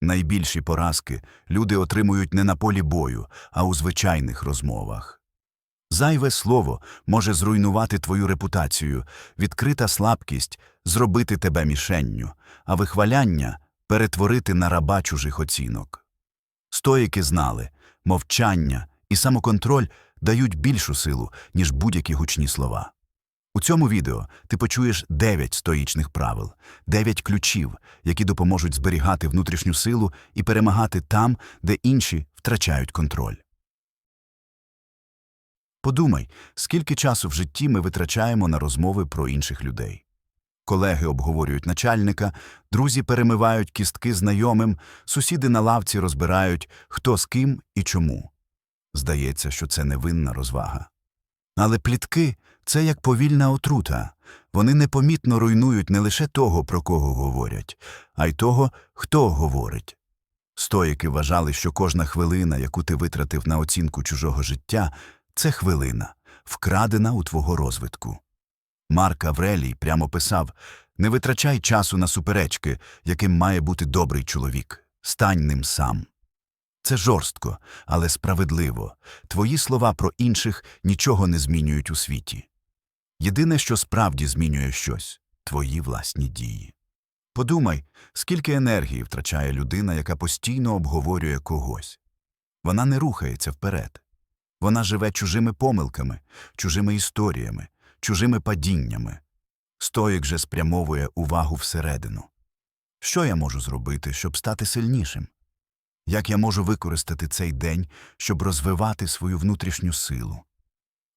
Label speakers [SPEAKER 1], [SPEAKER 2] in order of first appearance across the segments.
[SPEAKER 1] Найбільші поразки люди отримують не на полі бою, а у звичайних розмовах. Зайве слово може зруйнувати твою репутацію, відкрита слабкість зробити тебе мішенню, а вихваляння перетворити на раба чужих оцінок. Стоїки знали, мовчання і самоконтроль дають більшу силу, ніж будь-які гучні слова. У цьому відео ти почуєш 9 стоїчних правил, 9 ключів, які допоможуть зберігати внутрішню силу і перемагати там, де інші втрачають контроль. Подумай, скільки часу в житті ми витрачаємо на розмови про інших людей. Колеги обговорюють начальника, друзі перемивають кістки знайомим, сусіди на лавці розбирають, хто з ким і чому. Здається, що це невинна розвага. Але плітки це як повільна отрута. Вони непомітно руйнують не лише того, про кого говорять, а й того, хто говорить. Стоїки вважали, що кожна хвилина, яку ти витратив на оцінку чужого життя, це хвилина, вкрадена у твого розвитку. Марк Аврелій прямо писав Не витрачай часу на суперечки, яким має бути добрий чоловік. Стань ним сам. Це жорстко, але справедливо. Твої слова про інших нічого не змінюють у світі. Єдине, що справді змінює щось твої власні дії. Подумай, скільки енергії втрачає людина, яка постійно обговорює когось. Вона не рухається вперед. Вона живе чужими помилками, чужими історіями, чужими падіннями. Стоїк же спрямовує увагу всередину. Що я можу зробити, щоб стати сильнішим? Як я можу використати цей день, щоб розвивати свою внутрішню силу?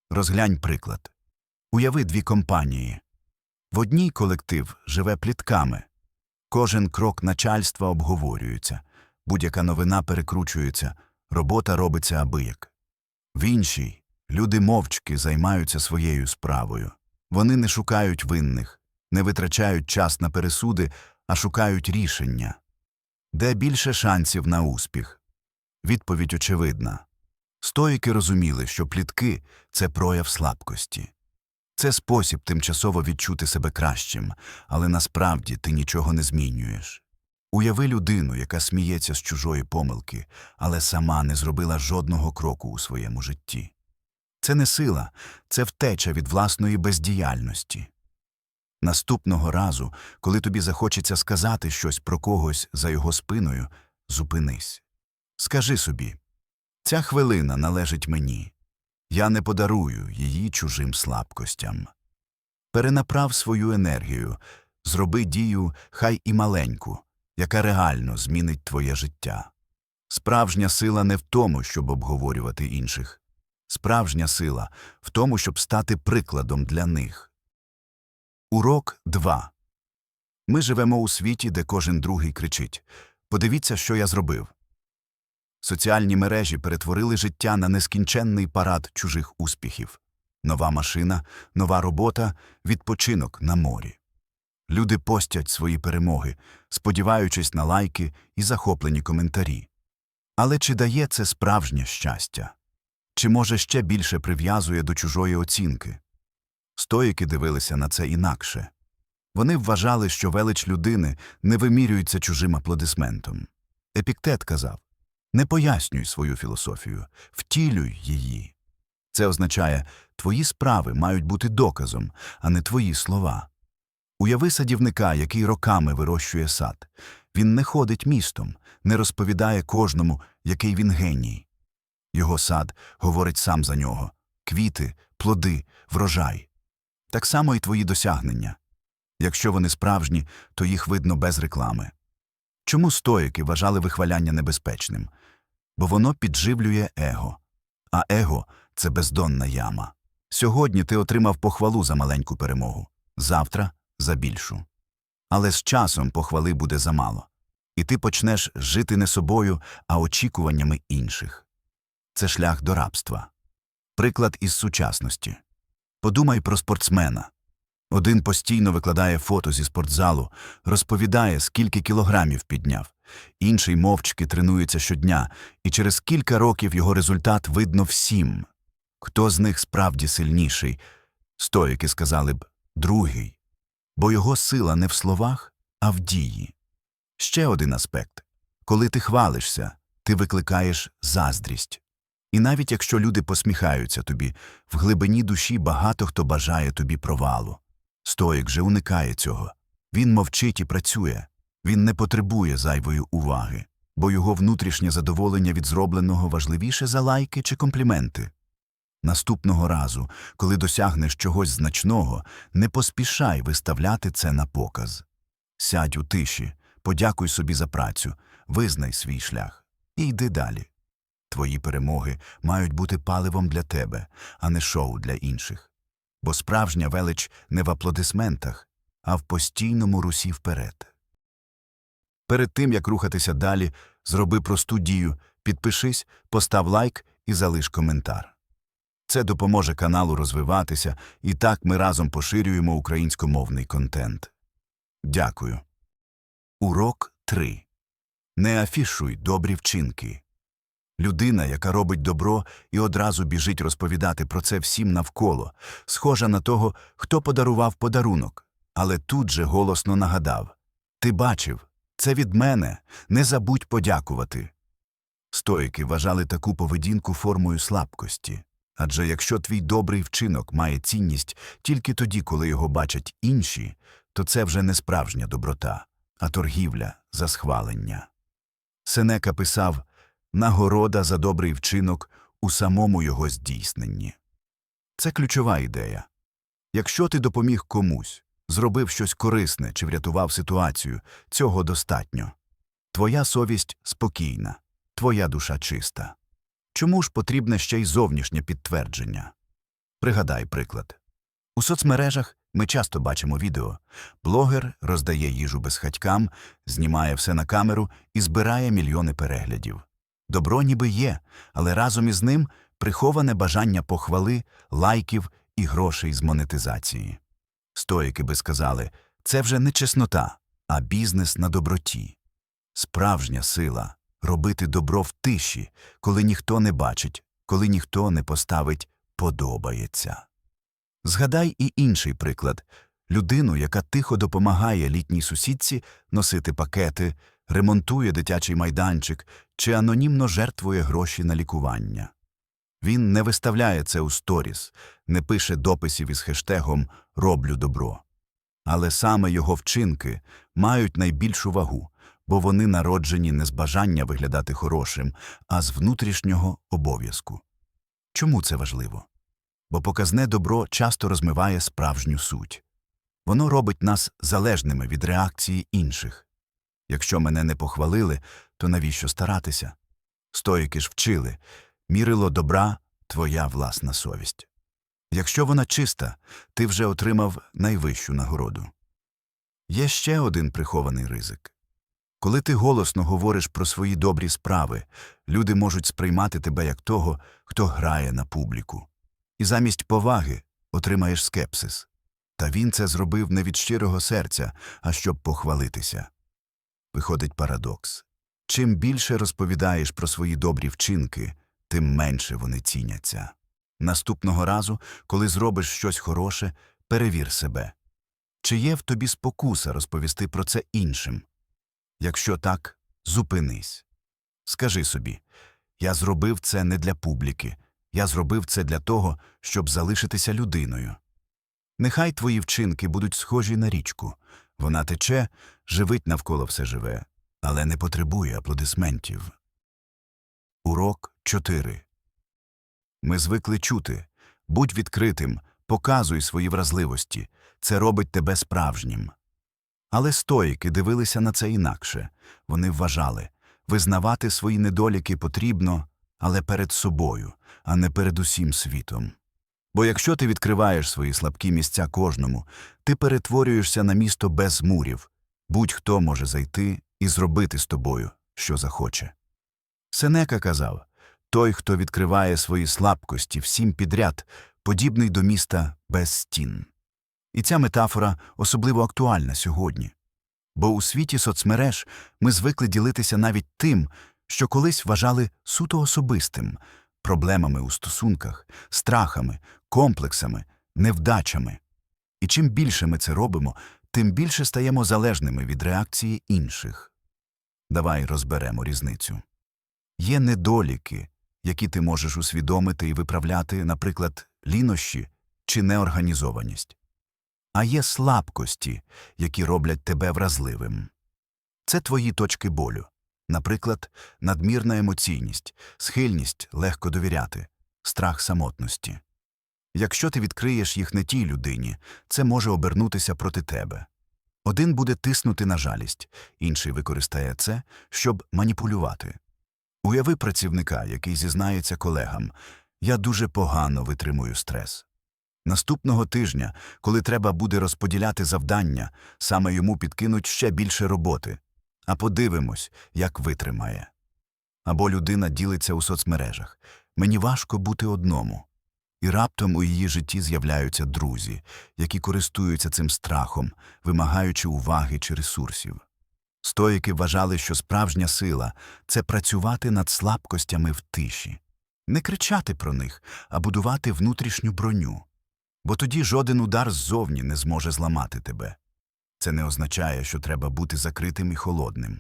[SPEAKER 1] Розглянь приклад. Уяви дві компанії. В одній колектив живе плітками. Кожен крок начальства обговорюється, будь-яка новина перекручується, робота робиться абияк. В іншій люди мовчки займаються своєю справою. Вони не шукають винних, не витрачають час на пересуди, а шукають рішення. Де більше шансів на успіх? Відповідь очевидна. Стоїки розуміли, що плітки це прояв слабкості. Це спосіб тимчасово відчути себе кращим, але насправді ти нічого не змінюєш. Уяви людину, яка сміється з чужої помилки, але сама не зробила жодного кроку у своєму житті. Це не сила, це втеча від власної бездіяльності. Наступного разу, коли тобі захочеться сказати щось про когось за його спиною, зупинись. Скажи собі ця хвилина належить мені. Я не подарую її чужим слабкостям. Перенаправ свою енергію, зроби дію, хай і маленьку, яка реально змінить твоє життя. Справжня сила не в тому, щоб обговорювати інших. Справжня сила в тому, щоб стати прикладом для них. Урок 2. Ми живемо у світі, де кожен другий кричить Подивіться, що я зробив. Соціальні мережі перетворили життя на нескінченний парад чужих успіхів нова машина, нова робота, відпочинок на морі. Люди постять свої перемоги, сподіваючись на лайки і захоплені коментарі. Але чи дає це справжнє щастя? Чи може ще більше прив'язує до чужої оцінки? Стоїки дивилися на це інакше. Вони вважали, що велич людини не вимірюється чужим аплодисментом. Епіктет казав не пояснюй свою філософію, втілюй її. Це означає, твої справи мають бути доказом, а не твої слова. Уяви садівника, який роками вирощує сад. Він не ходить містом, не розповідає кожному, який він геній. Його сад говорить сам за нього квіти, плоди, врожай. Так само і твої досягнення. Якщо вони справжні, то їх видно без реклами. Чому стоїки вважали вихваляння небезпечним? Бо воно підживлює его. А его це бездонна яма. Сьогодні ти отримав похвалу за маленьку перемогу, завтра за більшу. Але з часом похвали буде замало, і ти почнеш жити не собою, а очікуваннями інших. Це шлях до рабства. Приклад із сучасності. Подумай про спортсмена. Один постійно викладає фото зі спортзалу, розповідає, скільки кілограмів підняв, інший мовчки тренується щодня, і через кілька років його результат видно всім. Хто з них справді сильніший? Стоїки сказали б другий. Бо його сила не в словах, а в дії. Ще один аспект Коли ти хвалишся, ти викликаєш заздрість. І навіть якщо люди посміхаються тобі, в глибині душі багато хто бажає тобі провалу. Стоїк же уникає цього. Він мовчить і працює. Він не потребує зайвої уваги, бо його внутрішнє задоволення від зробленого важливіше за лайки чи компліменти. Наступного разу, коли досягнеш чогось значного, не поспішай виставляти це на показ. Сядь у тиші, подякуй собі за працю, визнай свій шлях і йди далі. Твої перемоги мають бути паливом для тебе, а не шоу для інших. Бо справжня велич не в аплодисментах, а в постійному русі вперед. Перед тим, як рухатися далі, зроби просту дію, підпишись, постав лайк і залиш коментар. Це допоможе каналу розвиватися, і так ми разом поширюємо українськомовний контент. Дякую. Урок 3. Не афішуй добрі вчинки. Людина, яка робить добро і одразу біжить розповідати про це всім навколо, схожа на того, хто подарував подарунок, але тут же голосно нагадав Ти бачив, це від мене, не забудь подякувати. Стоїки вважали таку поведінку формою слабкості. Адже якщо твій добрий вчинок має цінність тільки тоді, коли його бачать інші, то це вже не справжня доброта, а торгівля за схвалення. Сенека писав нагорода за добрий вчинок у самому його здійсненні. Це ключова ідея. Якщо ти допоміг комусь, зробив щось корисне чи врятував ситуацію, цього достатньо. Твоя совість спокійна, твоя душа чиста. Чому ж потрібне ще й зовнішнє підтвердження? Пригадай приклад. У соцмережах ми часто бачимо відео. Блогер роздає їжу безхатькам, знімає все на камеру і збирає мільйони переглядів. Добро ніби є, але разом із ним приховане бажання похвали, лайків і грошей з монетизації. Стоїки би сказали, це вже не чеснота, а бізнес на доброті. Справжня сила робити добро в тиші, коли ніхто не бачить, коли ніхто не поставить подобається. Згадай і інший приклад людину, яка тихо допомагає літній сусідці носити пакети, ремонтує дитячий майданчик чи анонімно жертвує гроші на лікування. Він не виставляє це у сторіс, не пише дописів із хештегом Роблю добро. Але саме його вчинки мають найбільшу вагу, бо вони народжені не з бажання виглядати хорошим, а з внутрішнього обов'язку. Чому це важливо? Бо показне добро часто розмиває справжню суть. Воно робить нас залежними від реакції інших. Якщо мене не похвалили, то навіщо старатися? Стоїки ж вчили мірило добра твоя власна совість. Якщо вона чиста, ти вже отримав найвищу нагороду. Є ще один прихований ризик. Коли ти голосно говориш про свої добрі справи, люди можуть сприймати тебе як того, хто грає на публіку. І замість поваги отримаєш скепсис. Та він це зробив не від щирого серця, а щоб похвалитися. Виходить парадокс. Чим більше розповідаєш про свої добрі вчинки, тим менше вони ціняться. Наступного разу, коли зробиш щось хороше, перевір себе. Чи є в тобі спокуса розповісти про це іншим? Якщо так, зупинись. Скажи собі я зробив це не для публіки, я зробив це для того, щоб залишитися людиною. Нехай твої вчинки будуть схожі на річку. Вона тече, живить навколо все живе, але не потребує аплодисментів. Урок 4 Ми звикли чути будь відкритим, показуй свої вразливості. Це робить тебе справжнім. Але стоїки дивилися на це інакше. Вони вважали визнавати свої недоліки потрібно, але перед собою, а не перед усім світом. Бо якщо ти відкриваєш свої слабкі місця кожному, ти перетворюєшся на місто без мурів, будь-хто може зайти і зробити з тобою, що захоче. Сенека казав той, хто відкриває свої слабкості всім підряд, подібний до міста без стін. І ця метафора особливо актуальна сьогодні. Бо у світі соцмереж ми звикли ділитися навіть тим, що колись вважали суто особистим проблемами у стосунках, страхами, комплексами, невдачами. І чим більше ми це робимо, тим більше стаємо залежними від реакції інших. Давай розберемо різницю. Є недоліки, які ти можеш усвідомити і виправляти, наприклад, лінощі чи неорганізованість. А є слабкості, які роблять тебе вразливим. Це твої точки болю. Наприклад, надмірна емоційність, схильність легко довіряти, страх самотності. Якщо ти відкриєш їх не тій людині, це може обернутися проти тебе. Один буде тиснути на жалість, інший використає це, щоб маніпулювати. Уяви працівника, який зізнається колегам Я дуже погано витримую стрес. Наступного тижня, коли треба буде розподіляти завдання, саме йому підкинуть ще більше роботи. А подивимось, як витримає. Або людина ділиться у соцмережах Мені важко бути одному. І раптом у її житті з'являються друзі, які користуються цим страхом, вимагаючи уваги чи ресурсів. Стоїки вважали, що справжня сила це працювати над слабкостями в тиші, не кричати про них, а будувати внутрішню броню. Бо тоді жоден удар ззовні не зможе зламати тебе. Це не означає, що треба бути закритим і холодним.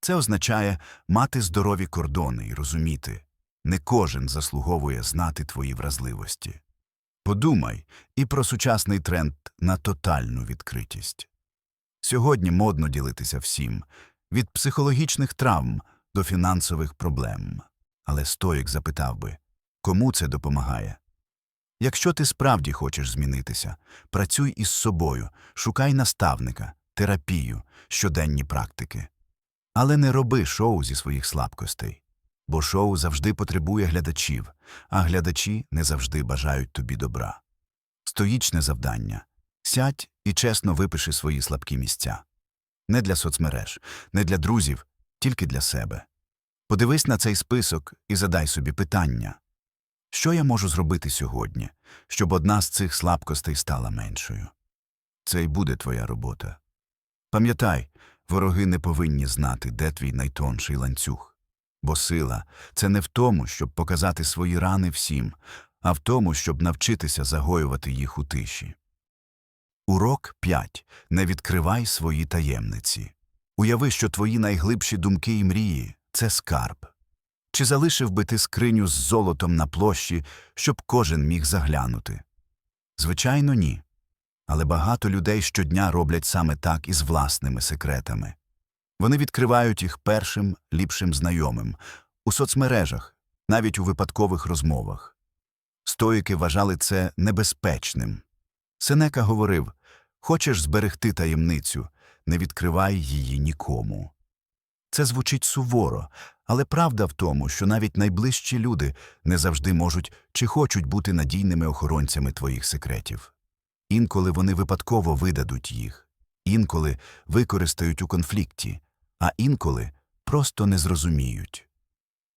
[SPEAKER 1] Це означає мати здорові кордони і розуміти, не кожен заслуговує знати твої вразливості. Подумай і про сучасний тренд на тотальну відкритість. Сьогодні модно ділитися всім від психологічних травм до фінансових проблем. Але стоїк запитав би, кому це допомагає? Якщо ти справді хочеш змінитися, працюй із собою, шукай наставника, терапію, щоденні практики. Але не роби шоу зі своїх слабкостей, бо шоу завжди потребує глядачів, а глядачі не завжди бажають тобі добра. Стоїчне завдання сядь і чесно випиши свої слабкі місця. Не для соцмереж, не для друзів, тільки для себе. Подивись на цей список і задай собі питання що я можу зробити сьогодні, щоб одна з цих слабкостей стала меншою? Це й буде твоя робота. Пам'ятай, вороги не повинні знати, де твій найтонший ланцюг. Бо сила це не в тому, щоб показати свої рани всім, а в тому, щоб навчитися загоювати їх у тиші. Урок 5. Не відкривай свої таємниці. Уяви, що твої найглибші думки і мрії це скарб. Чи залишив би ти скриню з золотом на площі, щоб кожен міг заглянути? Звичайно, ні. Але багато людей щодня роблять саме так із власними секретами. Вони відкривають їх першим ліпшим знайомим у соцмережах, навіть у випадкових розмовах. Стоїки вважали це небезпечним. Сенека говорив Хочеш зберегти таємницю, не відкривай її нікому. Це звучить суворо, але правда в тому, що навіть найближчі люди не завжди можуть чи хочуть бути надійними охоронцями твоїх секретів. Інколи вони випадково видадуть їх, інколи використають у конфлікті, а інколи просто не зрозуміють.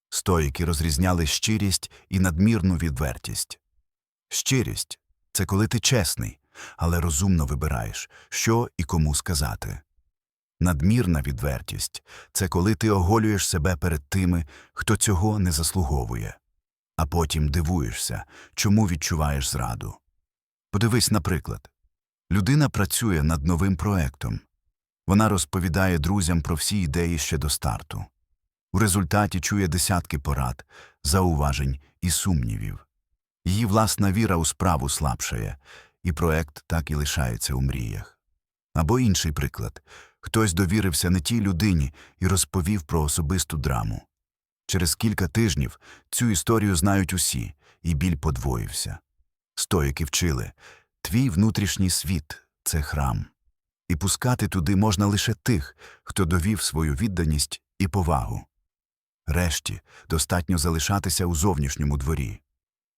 [SPEAKER 1] Стоїки розрізняли щирість і надмірну відвертість. Щирість це коли ти чесний, але розумно вибираєш, що і кому сказати. Надмірна відвертість це коли ти оголюєш себе перед тими, хто цього не заслуговує, а потім дивуєшся, чому відчуваєш зраду. Подивись, наприклад, людина працює над новим проектом. Вона розповідає друзям про всі ідеї ще до старту. У результаті чує десятки порад, зауважень і сумнівів. Її власна віра у справу слабшає, і проект так і лишається у мріях. Або інший приклад хтось довірився не тій людині і розповів про особисту драму. Через кілька тижнів цю історію знають усі, і біль подвоївся. Стоїки вчили твій внутрішній світ це храм, і пускати туди можна лише тих, хто довів свою відданість і повагу. Решті достатньо залишатися у зовнішньому дворі.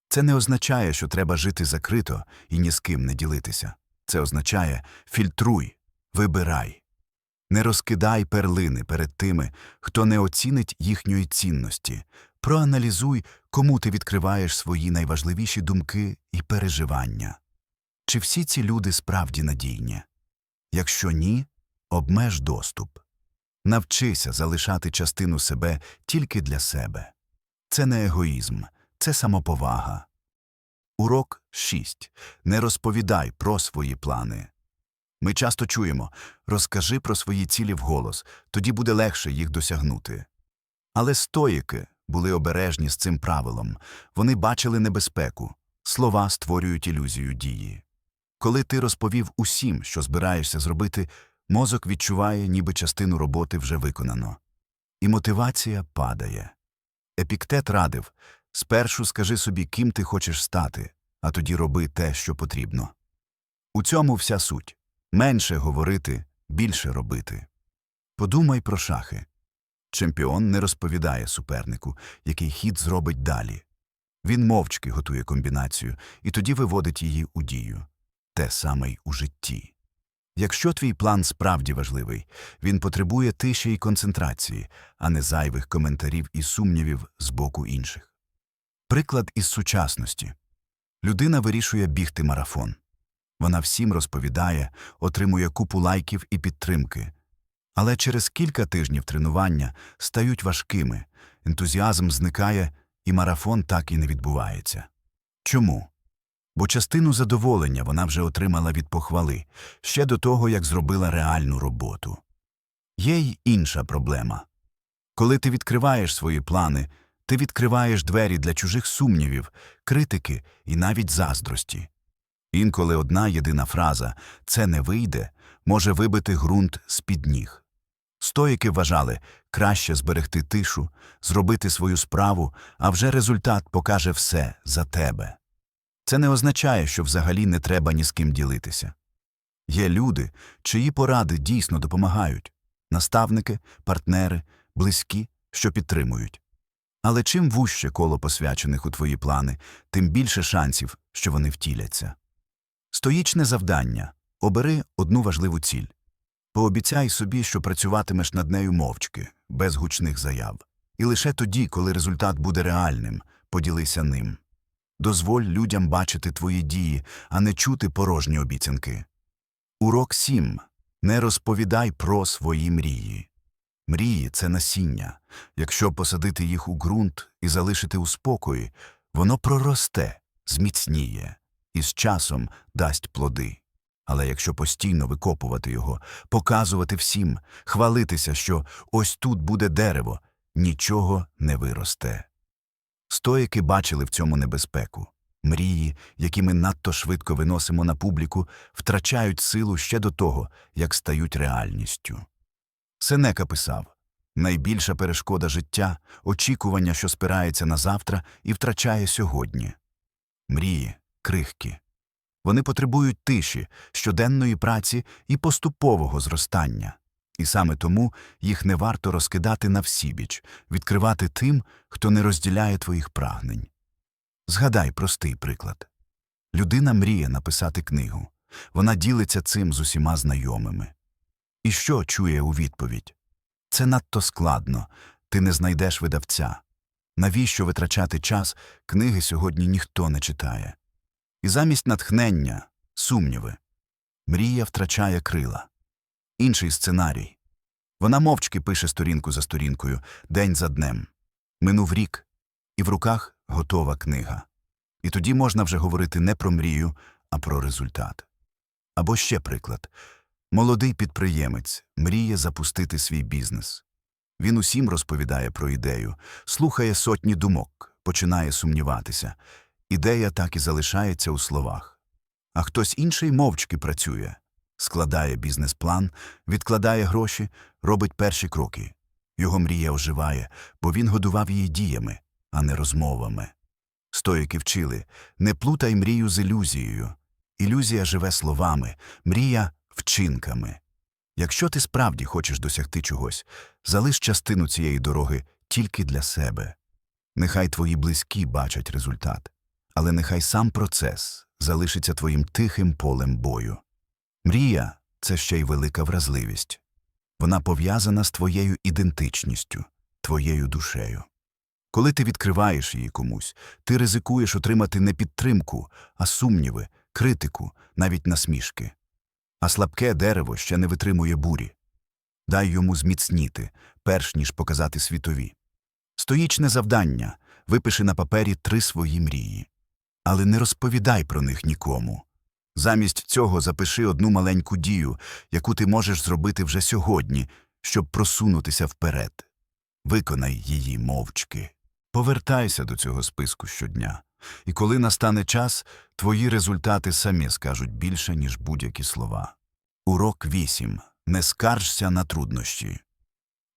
[SPEAKER 1] Це не означає, що треба жити закрито і ні з ким не ділитися. Це означає фільтруй, вибирай. Не розкидай перлини перед тими, хто не оцінить їхньої цінності. Проаналізуй, кому ти відкриваєш свої найважливіші думки і переживання. Чи всі ці люди справді надійні? Якщо ні, обмеж доступ. Навчися залишати частину себе тільки для себе. Це не егоїзм, це самоповага. Урок 6. Не розповідай про свої плани. Ми часто чуємо розкажи про свої цілі вголос, тоді буде легше їх досягнути. Але стоїки були обережні з цим правилом, вони бачили небезпеку, слова створюють ілюзію дії. Коли ти розповів усім, що збираєшся зробити, мозок відчуває, ніби частину роботи вже виконано. І мотивація падає. Епіктет радив спершу скажи собі, ким ти хочеш стати, а тоді роби те, що потрібно. У цьому вся суть менше говорити, більше робити. Подумай про шахи. Чемпіон не розповідає супернику, який хід зробить далі. Він мовчки готує комбінацію і тоді виводить її у дію. Те саме й у житті. Якщо твій план справді важливий, він потребує тиші і концентрації, а не зайвих коментарів і сумнівів з боку інших. Приклад із сучасності. Людина вирішує бігти марафон. Вона всім розповідає, отримує купу лайків і підтримки. Але через кілька тижнів тренування стають важкими, ентузіазм зникає, і марафон так і не відбувається. Чому? Бо частину задоволення вона вже отримала від похвали, ще до того, як зробила реальну роботу. Є й інша проблема. Коли ти відкриваєш свої плани, ти відкриваєш двері для чужих сумнівів, критики і навіть заздрості. Інколи одна єдина фраза це не вийде може вибити ґрунт з-під ніг. Стоїки вважали краще зберегти тишу, зробити свою справу, а вже результат покаже все за тебе. Це не означає, що взагалі не треба ні з ким ділитися. Є люди, чиї поради дійсно допомагають наставники, партнери, близькі, що підтримують. Але чим вужче коло посвячених у твої плани, тим більше шансів, що вони втіляться. Стоїчне завдання обери одну важливу ціль. Пообіцяй собі, що працюватимеш над нею мовчки, без гучних заяв. І лише тоді, коли результат буде реальним, поділися ним. Дозволь людям бачити твої дії, а не чути порожні обіцянки. Урок 7. Не розповідай про свої мрії. Мрії це насіння. Якщо посадити їх у ґрунт і залишити у спокої, воно проросте, зміцніє і з часом дасть плоди. Але якщо постійно викопувати його, показувати всім, хвалитися, що ось тут буде дерево, нічого не виросте. Стоїки бачили в цьому небезпеку. Мрії, які ми надто швидко виносимо на публіку, втрачають силу ще до того, як стають реальністю. Сенека писав найбільша перешкода життя очікування, що спирається на завтра і втрачає сьогодні. Мрії, крихкі. Вони потребують тиші, щоденної праці і поступового зростання. І саме тому їх не варто розкидати на всібіч, відкривати тим, хто не розділяє твоїх прагнень. Згадай простий приклад. Людина мріє написати книгу. Вона ділиться цим з усіма знайомими. І що чує у відповідь? Це надто складно, ти не знайдеш видавця. Навіщо витрачати час, книги сьогодні ніхто не читає. І замість натхнення сумніви. Мрія втрачає крила. Інший сценарій. Вона мовчки пише сторінку за сторінкою, день за днем. Минув рік, і в руках готова книга. І тоді можна вже говорити не про мрію, а про результат. Або ще приклад. Молодий підприємець мріє запустити свій бізнес. Він усім розповідає про ідею, слухає сотні думок, починає сумніватися. Ідея так і залишається у словах. А хтось інший мовчки працює, складає бізнес-план, відкладає гроші, робить перші кроки. Його мрія оживає, бо він годував її діями, а не розмовами. Стоїки вчили не плутай мрію з ілюзією. Ілюзія живе словами, мрія вчинками. Якщо ти справді хочеш досягти чогось, залиш частину цієї дороги тільки для себе. Нехай твої близькі бачать результат, але нехай сам процес залишиться твоїм тихим полем бою. Мрія це ще й велика вразливість. Вона пов'язана з твоєю ідентичністю, твоєю душею. Коли ти відкриваєш її комусь, ти ризикуєш отримати не підтримку, а сумніви, критику, навіть насмішки. А слабке дерево ще не витримує бурі. Дай йому зміцніти, перш ніж показати світові. Стоїчне завдання випиши на папері три свої мрії. Але не розповідай про них нікому. Замість цього запиши одну маленьку дію, яку ти можеш зробити вже сьогодні, щоб просунутися вперед. Виконай її мовчки. Повертайся до цього списку щодня. І коли настане час, твої результати самі скажуть більше, ніж будь-які слова. Урок 8. Не скаржся на труднощі.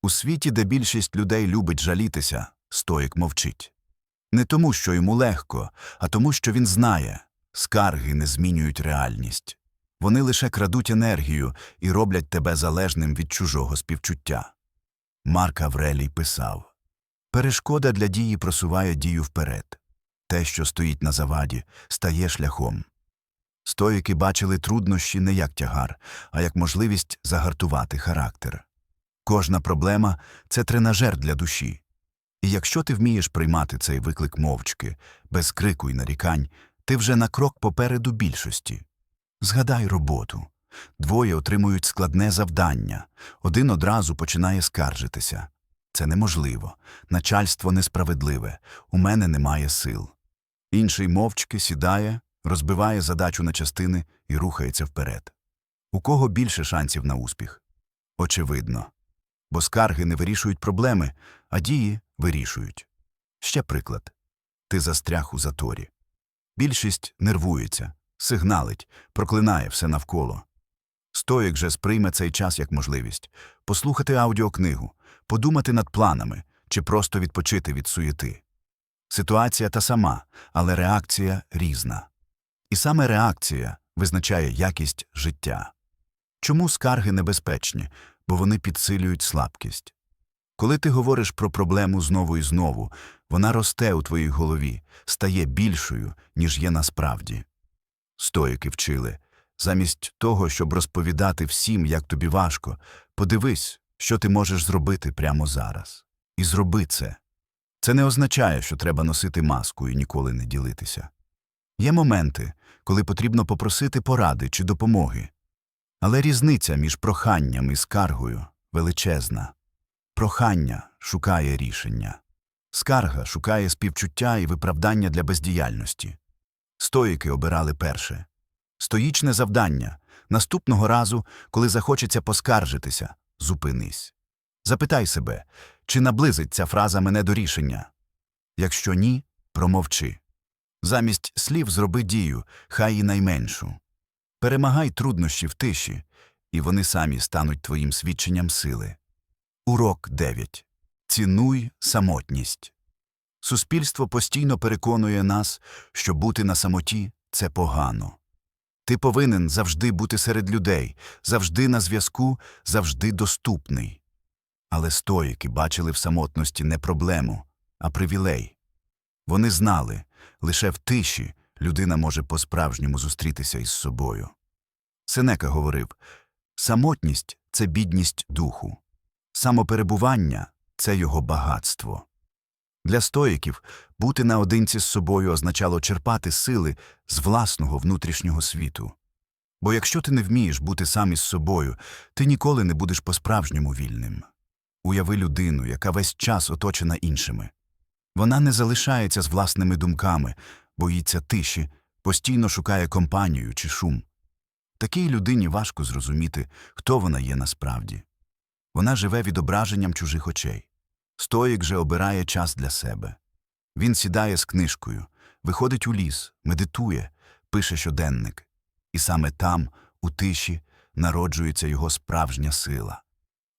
[SPEAKER 1] У світі, де більшість людей любить жалітися, стоїк мовчить. Не тому, що йому легко, а тому, що він знає скарги не змінюють реальність. Вони лише крадуть енергію і роблять тебе залежним від чужого співчуття. Марк Аврелій писав Перешкода для дії просуває дію вперед. Те, що стоїть на заваді, стає шляхом. Стоїки бачили труднощі не як тягар, а як можливість загартувати характер. Кожна проблема це тренажер для душі. І якщо ти вмієш приймати цей виклик мовчки, без крику й нарікань, ти вже на крок попереду більшості. Згадай роботу. Двоє отримують складне завдання, один одразу починає скаржитися. Це неможливо, начальство несправедливе, у мене немає сил. Інший мовчки сідає, розбиває задачу на частини і рухається вперед. У кого більше шансів на успіх? Очевидно. Бо скарги не вирішують проблеми, а дії вирішують. Ще приклад. Ти застряг у заторі. Більшість нервується, сигналить, проклинає все навколо. Стоїк же сприйме цей час як можливість послухати аудіокнигу, подумати над планами чи просто відпочити від суєти. Ситуація та сама, але реакція різна. І саме реакція визначає якість життя. Чому скарги небезпечні? Бо вони підсилюють слабкість. Коли ти говориш про проблему знову і знову, вона росте у твоїй голові, стає більшою, ніж є насправді. Стоїки вчили замість того, щоб розповідати всім, як тобі важко, подивись, що ти можеш зробити прямо зараз. І зроби це. Це не означає, що треба носити маску і ніколи не ділитися. Є моменти, коли потрібно попросити поради чи допомоги. Але різниця між проханням і скаргою величезна. Прохання шукає рішення. Скарга шукає співчуття і виправдання для бездіяльності. Стоїки обирали перше. Стоїчне завдання наступного разу, коли захочеться поскаржитися, зупинись. Запитай себе, чи наблизить ця фраза мене до рішення. Якщо ні, промовчи. Замість слів зроби дію, хай і найменшу. Перемагай труднощі в тиші, і вони самі стануть твоїм свідченням сили. Урок 9. Цінуй самотність. Суспільство постійно переконує нас, що бути на самоті це погано. Ти повинен завжди бути серед людей, завжди на зв'язку, завжди доступний. Але стоїки бачили в самотності не проблему, а привілей. Вони знали, лише в тиші людина може по-справжньому зустрітися із собою. Сенека говорив самотність це бідність духу, самоперебування це його багатство. Для стоїків бути наодинці з собою означало черпати сили з власного внутрішнього світу. Бо якщо ти не вмієш бути сам із собою, ти ніколи не будеш по-справжньому вільним. Уяви людину, яка весь час оточена іншими. Вона не залишається з власними думками, боїться тиші, постійно шукає компанію чи шум. Такій людині важко зрозуміти, хто вона є насправді. Вона живе відображенням чужих очей. Стоїк же обирає час для себе. Він сідає з книжкою, виходить у ліс, медитує, пише щоденник. І саме там, у тиші, народжується його справжня сила.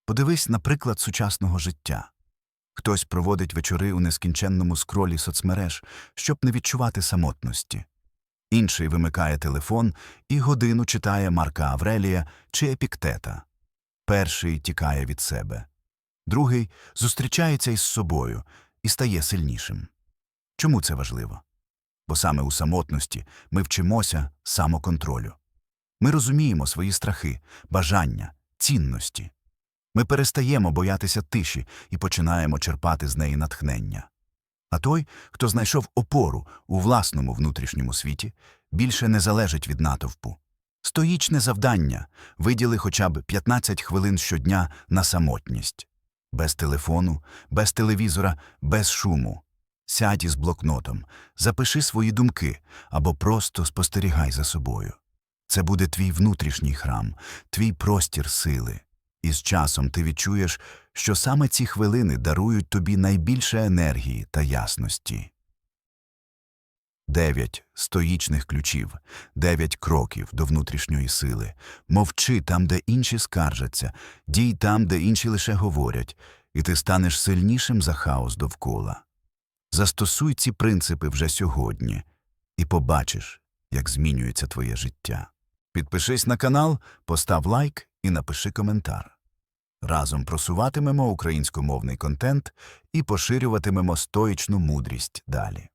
[SPEAKER 1] Подивись на приклад сучасного життя. Хтось проводить вечори у нескінченному скролі соцмереж, щоб не відчувати самотності. Інший вимикає телефон і годину читає Марка Аврелія чи Епіктета. Перший тікає від себе. Другий зустрічається із собою і стає сильнішим. Чому це важливо? Бо саме у самотності ми вчимося самоконтролю. Ми розуміємо свої страхи, бажання, цінності. Ми перестаємо боятися тиші і починаємо черпати з неї натхнення. А той, хто знайшов опору у власному внутрішньому світі, більше не залежить від натовпу. Стоїчне завдання виділи хоча б 15 хвилин щодня на самотність. Без телефону, без телевізора, без шуму. Сядь із блокнотом, запиши свої думки або просто спостерігай за собою. Це буде твій внутрішній храм, твій простір сили. І з часом ти відчуєш, що саме ці хвилини дарують тобі найбільше енергії та ясності. Дев'ять стоїчних ключів, дев'ять кроків до внутрішньої сили. Мовчи там, де інші скаржаться, дій там, де інші лише говорять, і ти станеш сильнішим за хаос довкола. Застосуй ці принципи вже сьогодні і побачиш, як змінюється твоє життя. Підпишись на канал, постав лайк і напиши коментар. Разом просуватимемо українськомовний контент і поширюватимемо стоїчну мудрість далі.